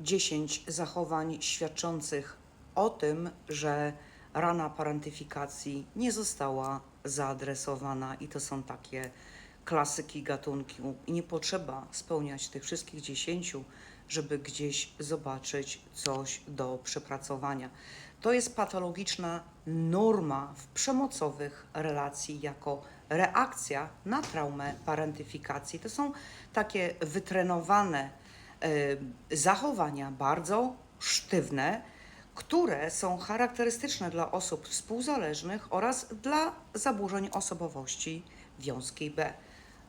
10 zachowań świadczących o tym, że rana parentyfikacji nie została zaadresowana i to są takie klasyki gatunku i nie potrzeba spełniać tych wszystkich 10, żeby gdzieś zobaczyć coś do przepracowania. To jest patologiczna norma w przemocowych relacji jako reakcja na traumę parentyfikacji. To są takie wytrenowane zachowania bardzo sztywne, które są charakterystyczne dla osób współzależnych oraz dla zaburzeń osobowości wiązkiej B.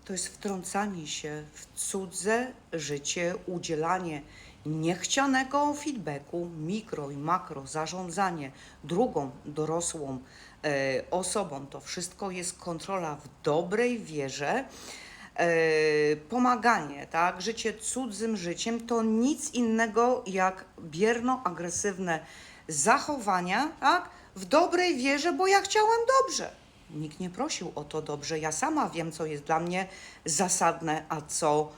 To jest wtrącanie się w cudze życie, udzielanie niechcianego feedbacku, mikro i makro, zarządzanie drugą dorosłą e, osobą. To wszystko jest kontrola w dobrej wierze. E, pomaganie, tak, życie cudzym życiem to nic innego jak bierno-agresywne zachowania, tak, w dobrej wierze, bo ja chciałem dobrze. Nikt nie prosił o to dobrze. Ja sama wiem, co jest dla mnie zasadne, a co.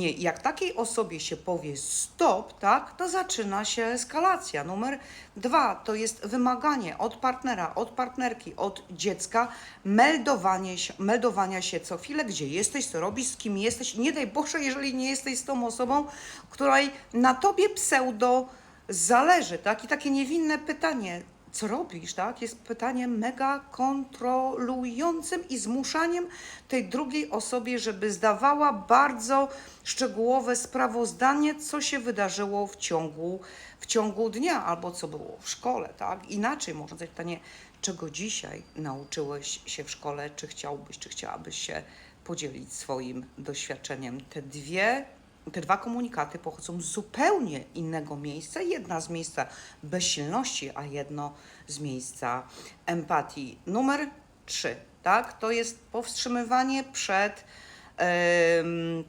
Jak takiej osobie się powie stop, tak, to zaczyna się eskalacja. Numer dwa to jest wymaganie od partnera, od partnerki, od dziecka, meldowanie się, meldowania się co chwilę, gdzie jesteś, co robisz, z kim jesteś. Nie daj Boże, jeżeli nie jesteś z tą osobą, której na tobie pseudo zależy, tak? I takie niewinne pytanie, co robisz, tak? Jest pytaniem mega kontrolującym i zmuszaniem tej drugiej osobie, żeby zdawała bardzo szczegółowe sprawozdanie, co się wydarzyło w ciągu, w ciągu dnia albo co było w szkole, tak? Inaczej można zadać pytanie, czego dzisiaj nauczyłeś się w szkole, czy chciałbyś, czy chciałabyś się podzielić swoim doświadczeniem. Te dwie te dwa komunikaty pochodzą z zupełnie innego miejsca. Jedna z miejsca bezsilności, a jedno z miejsca empatii. Numer trzy, tak? To jest powstrzymywanie przed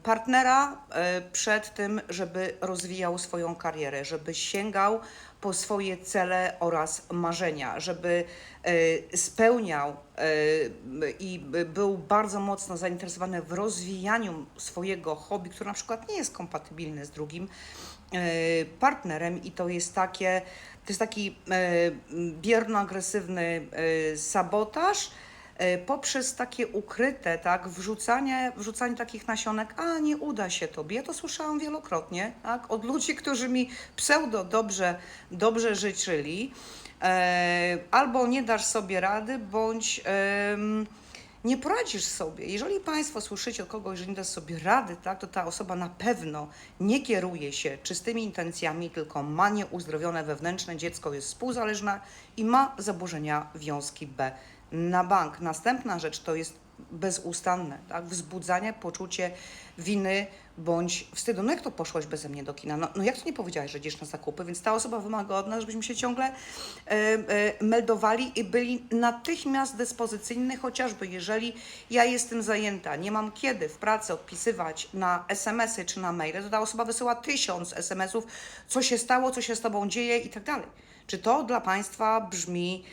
partnera e, przed tym, żeby rozwijał swoją karierę, żeby sięgał po swoje cele oraz marzenia, żeby e, spełniał e, i był bardzo mocno zainteresowany w rozwijaniu swojego hobby, które na przykład nie jest kompatybilne z drugim partnerem. I to jest takie, to jest taki bierno-agresywny sabotaż, poprzez takie ukryte, tak, wrzucanie, wrzucanie takich nasionek, a nie uda się tobie. Ja to słyszałam wielokrotnie, tak, od ludzi, którzy mi pseudo dobrze, dobrze życzyli. E, albo nie dasz sobie rady, bądź em, nie poradzisz sobie. Jeżeli Państwo słyszycie od kogoś, że nie dasz sobie rady, tak, to ta osoba na pewno nie kieruje się czystymi intencjami, tylko ma nieuzdrowione wewnętrzne dziecko, jest współzależna i ma zaburzenia wiązki B na bank. Następna rzecz to jest bezustanne, tak? wzbudzanie poczucie winy bądź wstydu. No jak to poszłaś beze mnie do kina? No, no jak to nie powiedziałaś, że idziesz na zakupy? Więc ta osoba wymaga od nas, żebyśmy się ciągle e, e, meldowali i byli natychmiast dyspozycyjni, chociażby jeżeli ja jestem zajęta, nie mam kiedy w pracy odpisywać na SMS-y czy na maile, to ta osoba wysyła tysiąc SMS-ów, co się stało, co się z tobą dzieje i tak dalej. Czy to dla Państwa brzmi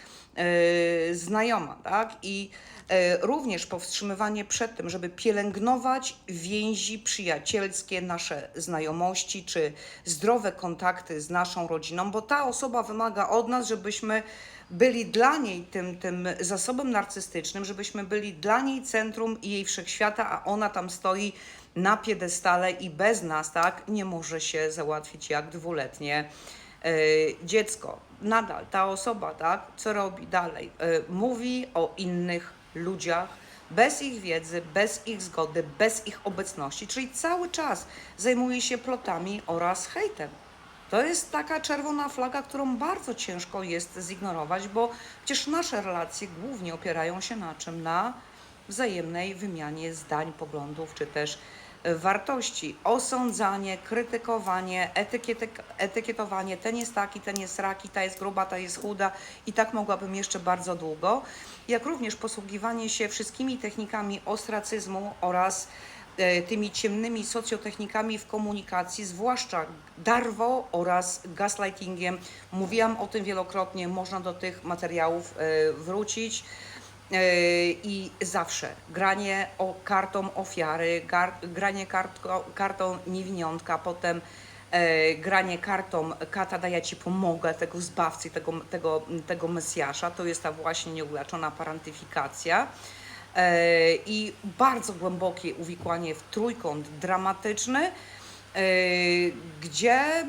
znajoma, tak? I e, również powstrzymywanie przed tym, żeby pielęgnować więzi przyjacielskie, nasze znajomości czy zdrowe kontakty z naszą rodziną, bo ta osoba wymaga od nas, żebyśmy byli dla niej tym, tym zasobem narcystycznym, żebyśmy byli dla niej centrum jej wszechświata, a ona tam stoi na piedestale i bez nas, tak, nie może się załatwić jak dwuletnie e, dziecko. Nadal ta osoba, tak, co robi dalej? E, mówi o innych ludziach bez ich wiedzy, bez ich zgody, bez ich obecności, czyli cały czas zajmuje się plotami oraz hejtem. To jest taka czerwona flaga, którą bardzo ciężko jest zignorować, bo przecież nasze relacje głównie opierają się na czym? Na wzajemnej wymianie zdań, poglądów czy też wartości. Osądzanie, krytykowanie, etykietowanie, ten jest taki, ten jest raki, ta jest gruba, ta jest chuda i tak mogłabym jeszcze bardzo długo. Jak również posługiwanie się wszystkimi technikami ostracyzmu oraz e, tymi ciemnymi socjotechnikami w komunikacji, zwłaszcza darwo oraz gaslightingiem. Mówiłam o tym wielokrotnie, można do tych materiałów e, wrócić. E, I zawsze granie o kartą ofiary, granie kartą niewiniątka, potem e, granie kartą kata da ja ci pomogę, tego zbawcy, tego, tego, tego mesjasza, to jest ta właśnie nieuleczona parentyfikacja. E, I bardzo głębokie uwikłanie w trójkąt dramatyczny, gdzie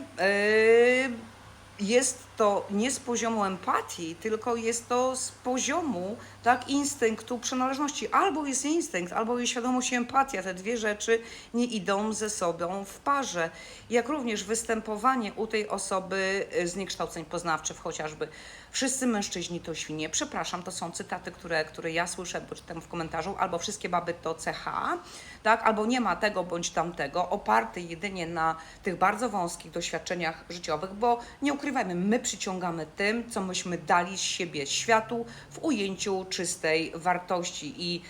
jest to nie z poziomu empatii, tylko jest to z poziomu tak, instynktu przynależności. Albo jest instynkt, albo jest świadomość i empatia. Te dwie rzeczy nie idą ze sobą w parze. Jak również występowanie u tej osoby y, zniekształceń poznawczych, chociażby wszyscy mężczyźni to świnie. Przepraszam, to są cytaty, które, które ja słyszę, bo czytam w komentarzu, albo wszystkie baby to CH, tak, albo nie ma tego bądź tamtego, oparty jedynie na tych bardzo wąskich doświadczeniach życiowych, bo nie ukrywajmy, my przyciągamy tym, co myśmy dali z siebie światu w ujęciu czystej wartości i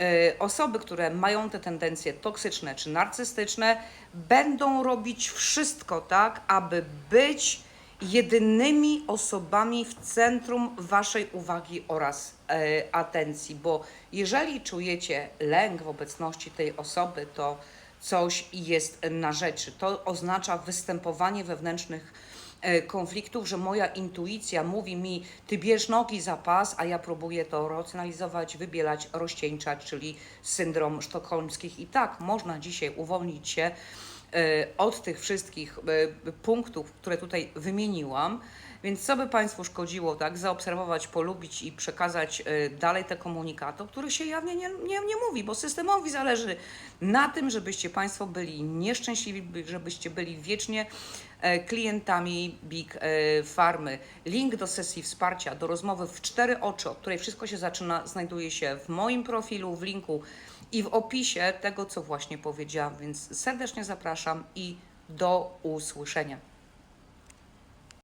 y, osoby, które mają te tendencje toksyczne czy narcystyczne, będą robić wszystko tak, aby być jedynymi osobami w centrum Waszej uwagi oraz e, atencji, bo jeżeli czujecie lęk w obecności tej osoby, to coś jest na rzeczy. To oznacza występowanie wewnętrznych e, konfliktów, że moja intuicja mówi mi, ty bierz nogi za pas, a ja próbuję to racjonalizować, wybielać, rozcieńczać, czyli syndrom sztokholmskich. I tak można dzisiaj uwolnić się e, od tych wszystkich e, punktów, które tutaj wymieniłam. Więc co by Państwu szkodziło, tak, zaobserwować, polubić i przekazać e, dalej te komunikaty, o których się jawnie nie, nie, nie mówi, bo systemowi zależy na tym, żebyście Państwo byli nieszczęśliwi, by- żebyście byli wiecznie e, klientami Big e, Farmy. Link do sesji wsparcia, do rozmowy w cztery oczy, od której wszystko się zaczyna, znajduje się w moim profilu, w linku i w opisie tego, co właśnie powiedziałam, więc serdecznie zapraszam i do usłyszenia.